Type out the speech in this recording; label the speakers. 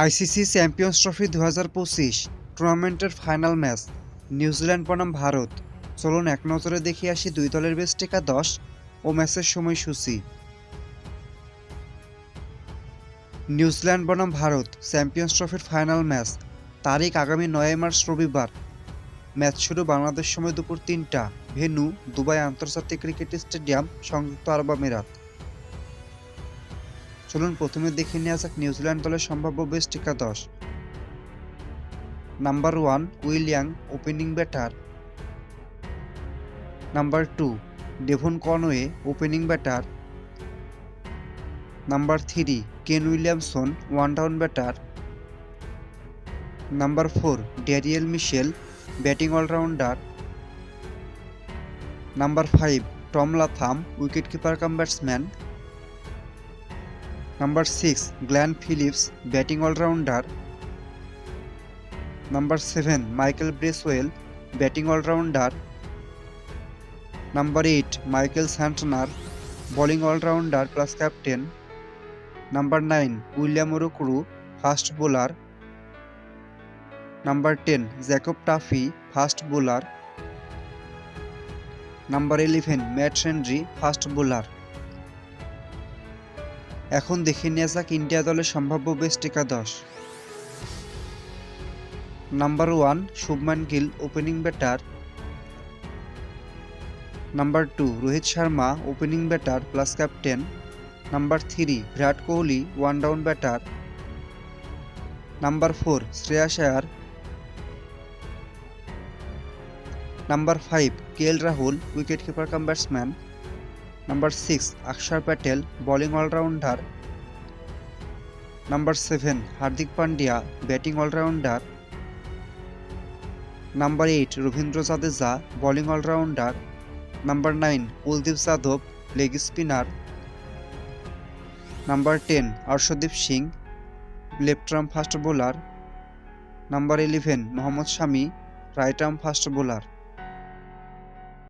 Speaker 1: ICC champions trophy দু হাজার পঁচিশ টুর্নামেন্টের ফাইনাল ম্যাচ। নিউজিল্যান্ড বনাম ভারত। চলুন এক নজরে দেখে আসি দুই দলের বেশ টেকা দশ ও ম্যাচের সময়সূচি। নিউজিল্যান্ড বনাম ভারত চ্যাম্পিয়ন্স ট্রফির ফাইনাল ম্যাচ। তারিখ আগামী নয় মার্চ রবিবার। ম্যাচ শুরু বাংলাদেশ সময় দুপুর তিনটা। ভেন্যু, দুবাই আন্তর্জাতিক ক্রিকেট স্টেডিয়াম, সংযুক্ত আরব আমিরাত। চলুন প্রথমে দেখে নেওয়া যাক নিউজিল্যান্ড দলের সম্ভাব্য বেস্ট একাদশ। Number one Will Young opening batter number two Devon Conway opening batter number three Kane Williamson one down batter number four Daryl Mitchell batting allrounder number five Tom Latham wicket keeper cum batsman number six Glenn Phillips batting allrounder number seven Michael Bracewell batting allrounder number eight Michael Santner bowling allrounder plus captain number nine William O'Rourke fast bowler number ten Jacob Duffy fast bowler number eleven Matt Henry fast bowler এখন দেখে নেওয়া যাক India দলের সম্ভাব্য best একাদশ। Number one Shubman Gill opening batter number two Rohit Sharma opening batter plus captain number three Virat Kohli one down batter number four Shreyas Iyer number five K L Rahul wicket keeper cum batsman number six Axar Patel, bowling allrounder. Number seven, Hardik Pandya, batting allrounder. Number eight, Ravindra Jadeja, bowling allrounder. Number nine, Kuldeep Yadav, leg spinner. Number ten Arshdeep Singh, left arm fast bowler. Number eleven, Mohammed Shami, right arm fast bowler.